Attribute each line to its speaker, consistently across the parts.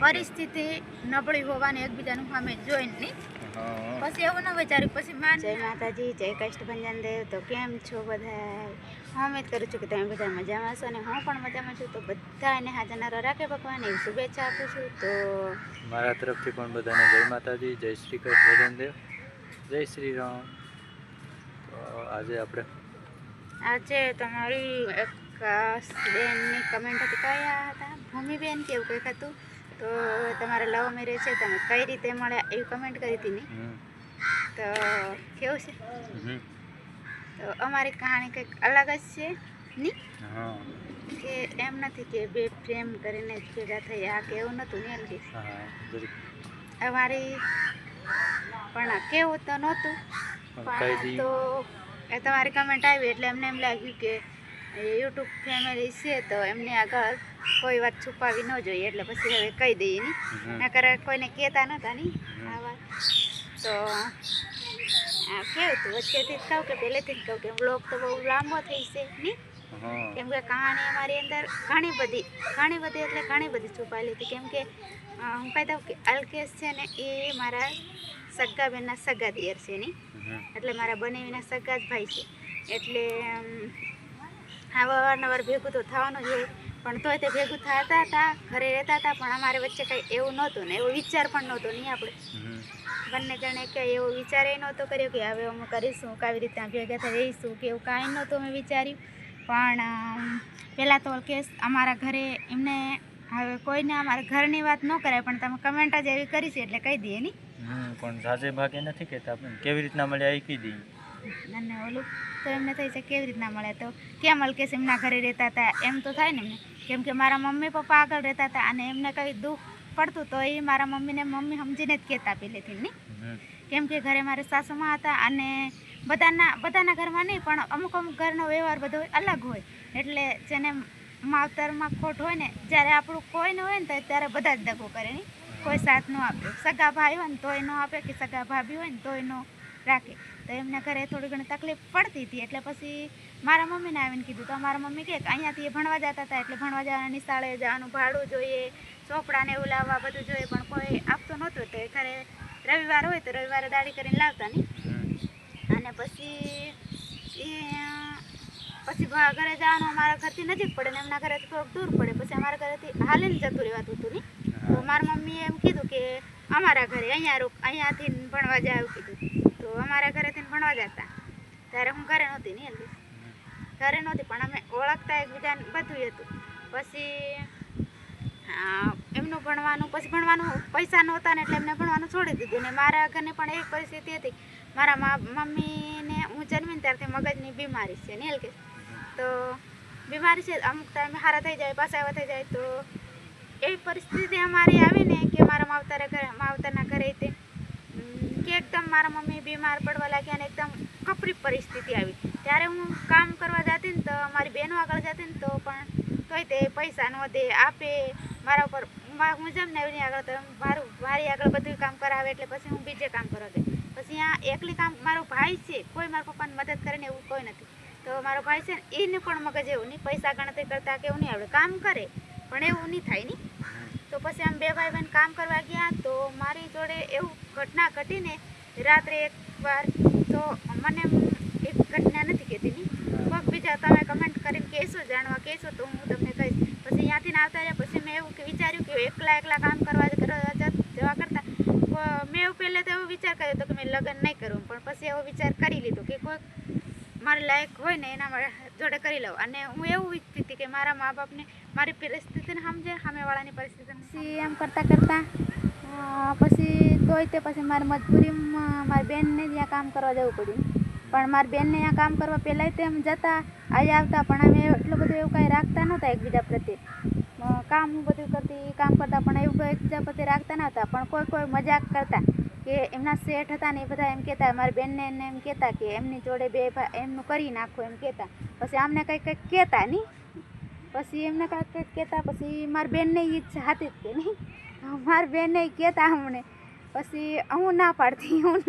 Speaker 1: પરિસ્થિતિ નબળી હોવાની એકબીજાનું સામે જોઈને નહીં? પછી એવું ન વિચાર્યું પછી માન
Speaker 2: જય માતાજી જય કષ્ટભંજન દેવ. તો કેમ છો બધા હું ઉમેદ કરું છું કે તમે બધા મજામાં છો અને હું પણ મજામાં છું. તો બધાને હાજર રાખે ભગવાન એવી શુભેચ્છા આપું છું. તો
Speaker 3: મારા તરફથી પણ બધાને જય માતાજી જય શ્રી કૃષ્ણ દેવ. જય શ્રી રામ. તો આજે આપણે
Speaker 2: આજે તમારી એક બેનની કમેન્ટ હતી. કયા હતા? ભૂમિબેન કે એવું કંઈક હતું? તો તમારા લવ મેરેજ છે તમે કઈ રીતે મળ્યા એવી કમેન્ટ કરી હતી ને તો કેવું છે? તો અમારી કહાણી કંઈક અલગ જ છે
Speaker 3: નહીં
Speaker 2: કે એમ નથી કે બે પ્રેમ કરીને જ ભેગા થયા કે એવું નહોતું ને એમ કે.
Speaker 3: હા જરીક
Speaker 2: અમારી પણ કેવું તો નહોતું.
Speaker 3: પણ
Speaker 2: તો એ તમારી કમેન્ટ આવી એટલે એમને એમ લાગ્યું કે યુટ્યુબ ફેમિલી છે તો એમને આગળ કોઈ વાત છુપાવી ન જોઈએ એટલે પછી હવે કહી દઈએ ની. નકર કોઈને કહેતા નહોતા ની આ વાત. તો આ કેવું તું? વચ્ચેથી જ કહું કે પહેલેથી જ કહું કે બ્લોગ તો બહુ લાંબો થઈ છે ની. કેમ કે કહાની અમારી અંદર ઘણી બધી ઘણી બધી એટલે ઘણી બધી છુપાયેલી હતી. કેમ કે હું કહી દઉં કે અલ્કેશ છે ને એ મારા સગા બેનના સગા દિયર છે ની. એટલે મારા બનેવીના સગા જ ભાઈ છે. એટલે અવારનવાર ભેગું તો થવાનું જ હોય. પણ તોય તે ભેગું થતા હતા ઘરે રહેતા હતા પણ અમારે વચ્ચે કંઈ એવું નહોતું ને એવો વિચાર પણ નહોતો નહીં આપણે. બંને જણે કે એવો વિચાર એ નહોતો કર્યો કે હવે અમે કરીશું કેવી રીતના ભેગા થઈ રહીશું કે એવું કાંઈ નહોતું અમે વિચાર્યું. પણ પહેલાં તો કેસ અમારા ઘરે એમને હવે કોઈને અમારા ઘરની વાત ન કરાય પણ તમે કમેન્ટ જ એવી કરી છે એટલે કહી દઈએ નહીં?
Speaker 3: પણ સાજે ભાગે નથી કહેતા કેવી રીતના મળ્યા એ કહી દઈએ.
Speaker 2: અને ઓલું તો એમને થઈ છે કેવી રીતના મળે તો કેમ અલ્કેશ એમના ઘરે રહેતા હતા એમ તો થાય ને એમને. કેમ કે મારા મમ્મી પપ્પા આગળ રહેતા હતા અને એમને કંઈ દુઃખ પડતું તો એ મારા મમ્મીને મમ્મી સમજીને જ કહેતા પહેલેથી નહીં. કેમ કે ઘરે મારે સાસુમાં હતા અને બધાના બધાના ઘરમાં નહીં પણ અમુક અમુક ઘરનો વ્યવહાર બધો અલગ હોય. એટલે જેને માવતરમાં ખોટ હોય ને જ્યારે આપણું કોઈ ન હોય ને ત્યારે બધા જ દગો કરે નહીં. કોઈ સાથ ન આપે. સગા ભાઈ હોય ને તોય ન આપે કે સગા ભાભી હોય ને તોય ન રાખે. તો એમના ઘરે થોડી ઘણી તકલીફ પડતી હતી. એટલે પછી મારા મમ્મીને આવીને કીધું, તો મારા મમ્મી કે અહીંયાથી એ ભણવા જતા હતા, એટલે ભણવા જવાના નિશાળે જવાનું ભાડું જોઈએ, ચોપડાને એવું લાવવા બધું જોઈએ, પણ કોઈ આપતો નહોતું. તો એ ઘરે રવિવાર હોય તો રવિવારે દાડી કરીને લાવતા નહીં અને પછી એ, પછી ઘરે જવાનું અમારા ઘરથી નજીક પડે ને એમના ઘરેથી થોડુંક દૂર પડે. પછી અમારા ઘરેથી હાલીને જતું રહેવાતું હતું ને. તો મારા મમ્મીએ એમ કીધું કે અમારા ઘરે અહીંયા રોક, અહીંયાથી ભણવા જાય કીધું. તો અમારા ઘરેથી ભણવા જતા ત્યારે હું ઘરે નહોતી નહીં ઘરે નહોતી, પણ અમે ઓળખતા એકબીજાને બધું હતું. પછી એમનું ભણવાનું, પછી ભણવાનું પૈસા નહોતા ને એટલે એમને ભણવાનું છોડી દીધું ને મારા ઘરને પણ એવી પરિસ્થિતિ હતી. મારા મમ્મીને હું જન્મીને ત્યારથી મગજની બીમારી છે નહીં કે. તો બીમારી છે, અમુક ટાઈમે સારા થઈ જાય, પાછા એવા થઈ જાય, તો એવી પરિસ્થિતિ અમારી આવી ને કે મારા માવતરે ઘરે, માવતરના ઘરે તે કે એકદમ મારા મમ્મી બીમાર પડવા લાગ્યા અને એકદમ કપરી પરિસ્થિતિ આવી. ત્યારે હું કામ કરવા જતી ને તો મારી બહેનો આગળ જતી ને તો પણ તોય તે પૈસા ન દે, આપે. મારા ઉપર હું જેમ ને એની આગળ તો મારું, મારી આગળ બધું કામ કરાવે એટલે પછી હું બીજે કામ કરવા ગઈ પછી ત્યાં એકલી કામ, મારો ભાઈ છે, કોઈ મારા પપ્પાને મદદ કરે ને એવું કોઈ નથી. તો મારો ભાઈ છે ને, એને પણ મગજ એવું નહીં, પૈસા ગણતરી કરતા કે એવું નહીં આવડે. કામ કરે, પણ એવું નહીં થાય નહીં. તો પછી આમ બે ભાઈ બહેન કામ કરવા ગયા તો મારી જોડે એવું ઘટના ઘટીને રાત્રે એક વાર તો મને એક ઘટના નથી કહેતી નહીં કોઈક બીજા તમે કમેન્ટ કરીને કહેશો, જાણવા કહેશો તો હું તમને કહીશ. પછી ત્યાંથી આવતા રહ્યા, પછી મેં એવું વિચાર્યું કે એકલા એકલા કામ કરવા કરવા જવા કરતાં. મેં એવું પહેલાં તો એવો વિચાર કર્યો હતો કે મેં લગ્ન નહીં કરું, પણ પછી એવો વિચાર કરી લીધો કે કોઈક મારે લાયક હોય ને એના જોડે કરી લઉં. અને હું એવું ઈચ્છતી હતી કે મારા મા બાપને મારી પરિસ્થિતિને સમજે, સામેવાળાની પરિસ્થિતિ પછી એમ કરતાં કરતાં પછી તોય તે પછી મારી મજબૂરીમાં મારી બેનને ત્યાં કામ કરવા જવું પડ્યું. પણ મારી બેનને ત્યાં કામ કરવા પહેલાં તેમ જતા આજે આવતા, પણ અમે એટલું બધું એવું કાંઈ રાખતા નહોતા એકબીજા પ્રત્યે. કામ હું બધું કરતી કામ કરતા, પણ એવું એકબીજા પ્રત્યે રાખતા નહોતા. પણ કોઈ કોઈ મજાક કરતા કે એમના શેઠ હતા ને એ બધા એમ કહેતા, મારી બેનને એમ કહેતા કે એમની જોડે બે ભાઈ એમનું કરી નાખો એમ કહેતા. પછી આમને કંઈક કંઈક કહેતા નહીં. પછી એમને કાંઈક કહેતા, પછી મારી બેનને એ ઈચ્છા હતી જ કે નહીં. મારી બેનને કહેતા અમને. પછી હું ના પાડતી, હું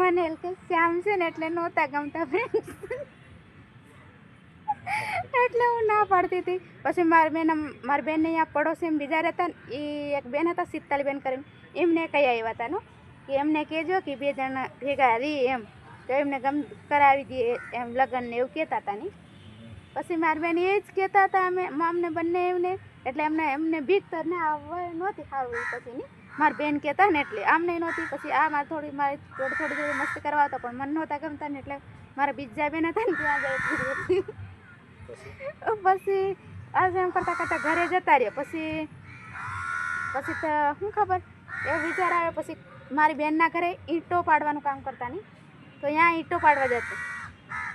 Speaker 2: મને એમ કે શ્યામ છે ને એટલે નહોતા ગમતા ફ્રેન્ડ એટલે હું ના પાડતી હતી. પછી મારી બેન મારી બેન અહીંયા પડોશી બીજા રહેતા ને એ એક બેન હતા, શીતલબેન કરીને. એમને કહી આવ્યા હતા કે એમને કહેજો કે બે જણા ભેગા રહી એમ. તો એમને ગમ કરાવી દઈએ એમ લગ્નને એવું કહેતા હતા ને. પછી મારી બેન એ જ કહેતા હતા અમે અમને બંને એમને એટલે એમને એમને બીક તો ના આવવા નહોતી સારું પછી ની. મારી બેન કહેતા ને એટલે આમને નહોતી પછી આ મારે થોડી મારી થોડી થોડી થોડી મસ્ત કરવા આવતા પણ મને નહોતા ગમતા ને એટલે મારા બીજા બેન હતા ને ત્યાં જાય પછી. આજે એમ કરતાં કરતાં ઘરે જતા રહ્યા. પછી પછી તો શું ખબર? એ વિચાર આવ્યો પછી મારી બેનના ઘરે ઈંટો પાડવાનું કામ કરતા નહીં તો ત્યાં ઈંટો પાડવા જતી.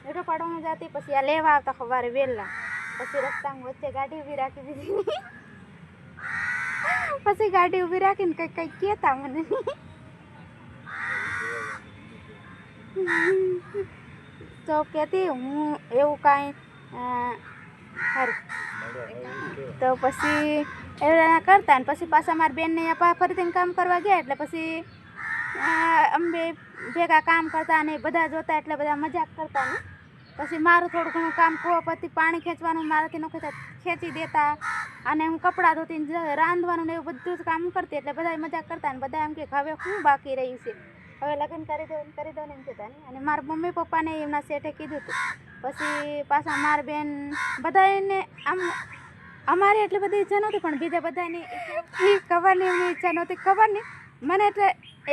Speaker 2: ઈંટો પાડવામાં જતી પછી આ લેવા આવતા સવારે વહેલા પછી રસ્તામાં વચ્ચે ગાડી ઊભી રાખી દીધી. પછી ગાડી ઊભી રાખીને કંઈક કંઈક કહેતા મને. તો કહેતી, હું એવું કાંઈ સારું તો પછી એના કરતા ને પછી પાછા મારી બેનને ફરીથી કામ કરવા ગયા એટલે પછી અમે ભેગા કામ કરતા ને બધા જોતા એટલે બધા મજાક કરતા ને. પછી મારું થોડું ઘણું કામ કૂવાપરથી પાણી ખેંચવાનું, મારાથી નખો ખેંચી દેતા અને હું કપડાં ધોતી રાંધવાનું ને એવું બધું જ કામ કરતી. એટલે બધા મજાક કરતા ને બધા એમ કે, હવે શું બાકી રહ્યું છે? હવે લગ્ન કરી દો કરી દો ને એમ કહેતા ને. અને મારા મમ્મી પપ્પાને એમના શેઠે કીધું હતું પછી પાછા માર બેન બધા એને આમ, અમારી એટલી બધી ઈચ્છા નહોતી, પણ બીજા બધાની ખબર નહીં એમની ઈચ્છા નહોતી. ખબર નહીં મને એટલે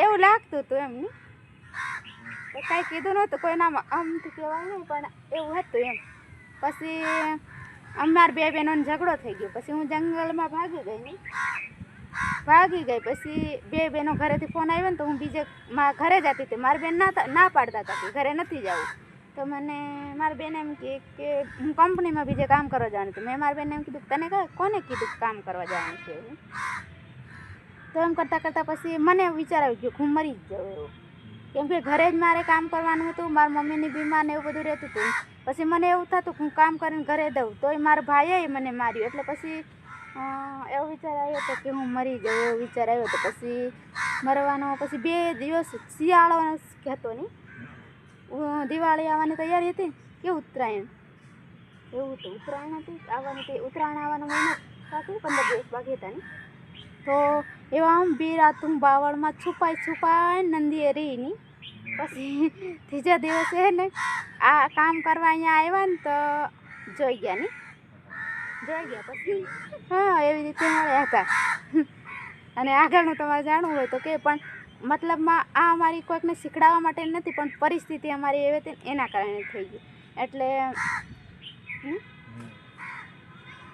Speaker 2: એવું લાગતું હતું એમ તો કાંઈ કીધું નહોતું, કોઈ નામ આમથી કહેવાય નહીં, પણ એવું હતું એમ. પછી અમાર બે બહેનોનો ઝઘડો થઈ ગયો. પછી હું જંગલમાં ભાગી ગઈ નહીં ભાગી ગઈ, પછી બે બહેનો ઘરેથી ફોન આવ્યો ને તો હું બીજે મારા ઘરે જતી હતી. મારી બેન ના ના પાડતા હતા કે ઘરે નથી જવું. તો મને મારી બેન એમ કહે કે હું કંપનીમાં બીજે કામ કરવા જવાનું હતું. મેં મારી બેનને એમ કીધું, તને કહે કોને કીધું કામ કરવા જવાનું છે? તો એમ કરતાં કરતાં પછી મને વિચાર આવી ગયો હું મરી જ જાઉં એવું. કેમ કે ઘરે જ મારે કામ કરવાનું હતું, મારા મમ્મીની બીમાર ને એવું બધું રહેતું હતું. પછી મને એવું થતું હું કામ કરીને ઘરે દઉં, તોય મારા ભાઈએ મને માર્યું. એટલે પછી એવો વિચાર આવ્યો હતો કે હું મરી જાઉં એવો વિચાર આવ્યો હતો પછી મરવાનો, પછી બે દિવસ શિયાળો કહેતો નહીં. દિવાળી આવવાની તૈયારી હતી કે ઉત્તરાયણ? એવું હતું. ઉત્તરાયણ હતી, આવવાની ઉત્તરાયણ આવવાનો મહિનો બાકી પંદર દિવસ બાકી હતા ને? તો એવા આમ બે રાત બાવળમાં છુપાઈ છુપાઈ નંદીએ રહીની પછી ત્રીજા દિવસે ને આ કામ કરવા અહીંયા આવ્યા ને તો જોઈ ગયા ને. જોઈ ગયા પછી? હા એવી રીતે મળ્યા હતા. અને આગળનું તમારે જાણવું હોય તો કે પણ મતલબમાં આ અમારી કોઈકને શીખડાવવા માટે નથી પણ પરિસ્થિતિ અમારી એવી હતી ને એના કારણે થઈ ગઈ. એટલે?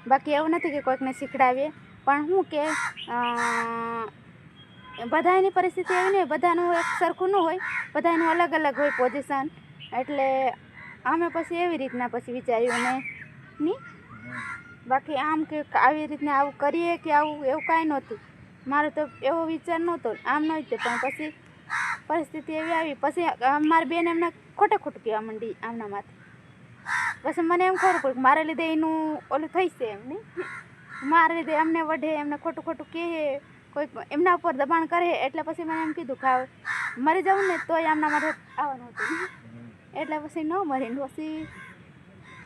Speaker 2: બાકી એવું નથી કે કોઈકને શીખડાવીએ. પણ શું કે બધાની પરિસ્થિતિ એવી નહીં, બધાનું એક સરખું ન હોય, બધાનું અલગ અલગ હોય પોઝિશન એટલે અમે પછી એવી રીતના પછી વિચાર્યું ને નહીં બાકી આમ કે આવી રીતના આવું કરીએ કે આવું, એવું કાંઈ નહોતું. મારો તો એવો વિચાર નહોતો, આમ નહોતું પણ પછી પરિસ્થિતિ એવી આવી. પછી મારી બેન એમને ખોટે ખોટું કહેવા માંડી આમના માથે. પછી મને એમ ખબર પડ્યું મારા લીધે એનું ઓલું થઈ છે એમ નહીં મારા લીધે એમને વઢે, એમને ખોટું ખોટું કહે, કોઈક એમના ઉપર દબાણ કરે, એટલે પછી મને એમ કીધું કે મરી જવું ને તોય એમના માટે આવવાનું હતું. એટલે પછી ન મરીને પછી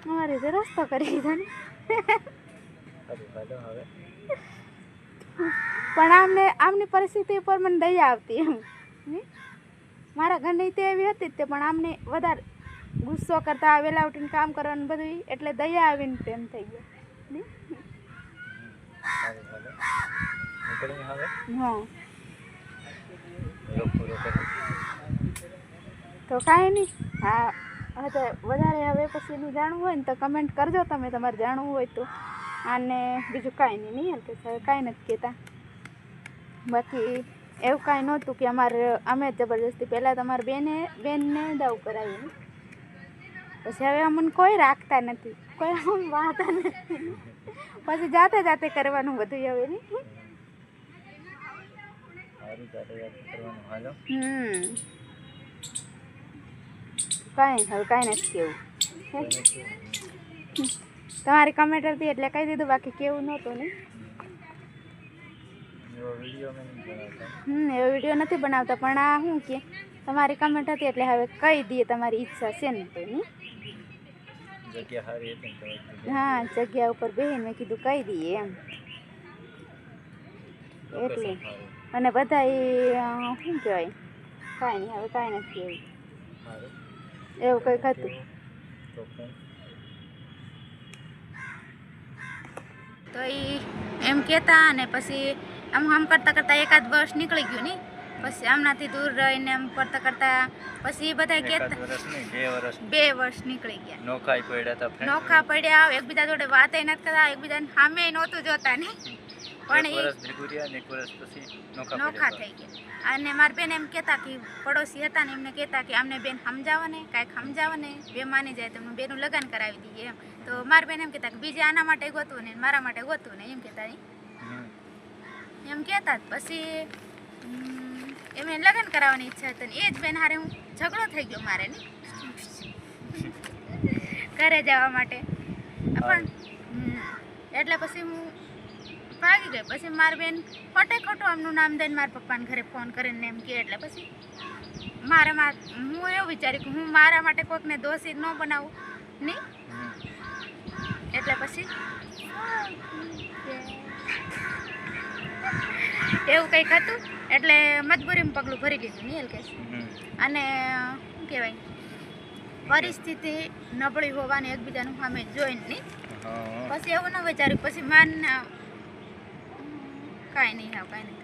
Speaker 2: અમારી રીતે રસ્તો કરી દીધો ને. પણ આમને, આમની પરિસ્થિતિ ઉપર મને દયા આવતી એમ. મારા ઘરની તે એવી હતી તે, પણ આમને વધારે ગુસ્સો કરતા, વેલા ઉઠીને કામ કરવાનું બધું એટલે દયા આવીને તેમ થઈ ગયો હા. તો કાંઈ નહીં. હા હવે તો વધારે હવે પછીનું જાણવું હોય ને તો કમેન્ટ કરજો તમે તમારે જાણવું હોય તો. અને બીજું કાંઈ નહીં નહીં કે સર કાંઈ નથી કહેતા. બાકી એવું કાંઈ નહોતું કે અમારે અમે જબરદસ્તી પહેલાં તમારી બેને બેનને દાવ કરાવી. પછી હવે અમને કોઈ રાખતા નથી. કોઈ આમ વાતા નથી પછી જાતે જાતે કરવાનું બધું હવે નહીં? હમ. કાંઈ હવે કાંઈ નથી કેવું. તમારી કમેન્ટ હતી એટલે કહી દીધું બાકી કેવું નહોતું ને હમ એવો વીડિયો નથી બનાવતા પણ આ શું કે તમારી કમેન્ટ હતી એટલે હવે કહી દઈએ તમારી ઈચ્છા છે ને તો નહીં?
Speaker 3: જગ્યા સારી હતી ને તો કીધું.
Speaker 4: હા જગ્યા ઉપર બેહીને મેં કીધું કહી દઈએ એમ. એટલે. અને બધા એ શું કહેવાય? કાંઈ નહીં હવે કાંઈ નથી એવું. એવું કંઈક હતું.
Speaker 3: તો
Speaker 2: એ એમ કહેતા અને પછી આમ આમ કરતાં કરતાં એકાદ વર્ષ નીકળી ગયું ને? પછી આમનાથી દૂર રહીને એમ કરતાં કરતાં પછી એ બધા
Speaker 3: કે બે વર્ષ
Speaker 2: નીકળી ગયા.
Speaker 3: નોખાઈ પડ્યા હતા
Speaker 2: નોખા પડ્યા એકબીજા જોડે વાતે નથી કરતા એકબીજાને સામે નહોતું જોતા ને. પણ એ
Speaker 3: નોખા
Speaker 2: નોખા થઈ ગયા. અને મારા બેન એમ કહેતા કે પડોશી હતા ને એમને કહેતા કે અમને બેન સમજાવો ને કાંઈક સમજાવો ને બે માની જાય તો બેનું લગ્ન કરાવી દઈએ. એમ. તો મારા બેન એમ કહેતા કે બીજે આના માટે ગોતવું ને મારા માટે ગોતવું ને. એમ કહેતા નહીં એમ કહેતા પછી એમને લગ્ન કરાવવાની ઈચ્છા હતી ને એ જ બેન હારે હું ઝઘડો થઈ ગયો મારે ને. ઘરે જવા માટે. પણ એટલે પછી હું ભાગી ગઈ. પછી મારી બેન ખોટે ખોટું આમનું નામ દઈને મારા પપ્પાને ઘરે ફોન કરીને એમ કે એટલે પછી મારા મા હું એવું વિચાર્યું કે હું મારા માટે કોઈકને દોષી ન બનાવું નહીં એટલે પછી એવું કંઈક હતું? એટલે મજબૂરીમાં પગલું ભરી લીધું નિયલ
Speaker 3: કેસ
Speaker 2: અને શું કહેવાય પરિસ્થિતિ નબળી હોવાની એકબીજાનું સામે જોઈને નહીં. પછી એવું ન વિચાર્યું પછી માન કાંઈ નહીં આવ કાંઈ નહીં.